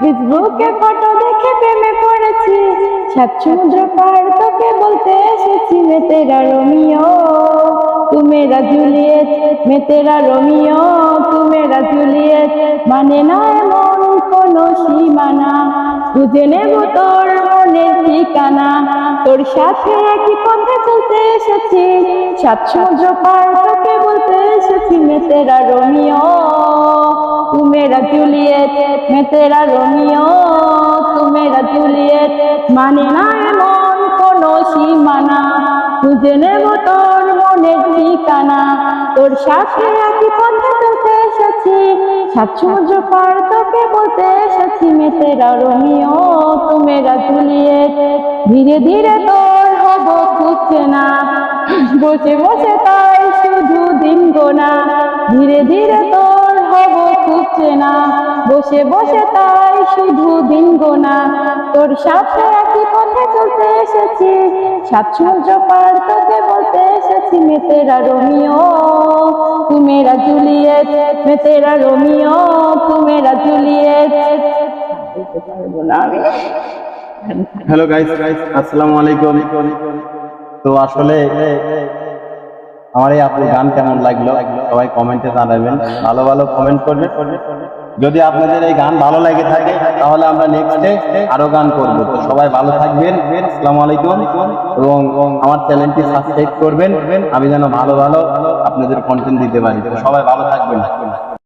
ফেসবুকে ফটো দেখে প্রেমে পড়েছি, সাত সমুদ্র পার তোকে বলতে এসেছি মে তেরা রোমিও তু মেরা জুলিয়েট মে রোমিও তু মেরা জুলিয়েট। মানে না এমন কোনো সীমানা, খুঁজে নেব তোর মনের ঠিকানা। তোর সাথে একই পথে চলতে এসেছি। সাত সমুদ্র পার তোকে বলতে এসেছি, মেতেরা রোমিও। তুমেরা জুলিয়েট, মেতেরা রোমিও। তুমেরা জুলিয়েট মানে না এমন কোনো সীমানা। খুঁজে নেব তোর মনের ঠিকানা। তোর সাথে একই পথে চলতে এসেছি। সাত সমুদ্র পার তোকে বলতে এসেছি, মেতেরা রোমিও। তুমেরা ধীরে ধীরে তোর হব খুঁজছে না। বসে বসে তাই শুধু দিন গোনা। ধীরে ধীরে তোর হব খুঁজছে না। বসে বসে তাই শুধু দিন গোনা। তোর সাথে একই পথে চলতে এসেছি। সাত সমুদ্র পার তোকে বলতে এসেছি মে তেরা রোমিও। তু মেরা জুলিয়েট মে তেরা রোমিও। তু মেরা জুলিয়েট বলতে পারব না আমি। হ্যালো গাইস আসসালামু আলাইকুম তো আসলে আমার এই আপনার গান কেমন লাগল? সবাই কমেন্টে জানাবেন। ভালো ভালো কমেন্ট করবে যদি আপনাদের এই গান ভালো লাগে থাকে, তাহলে আমরা নেক্সটে আরও গান করব। তো সবাই ভালো থাকবেন। আসসালামু আলাইকুম। এবং আমার চ্যানেলটি সাবস্ক্রাইব করবেন। আমি যেন ভালো ভালো আপনাদের কন্টেন্ট দিতে পারি। সবাই ভালো থাকবেন।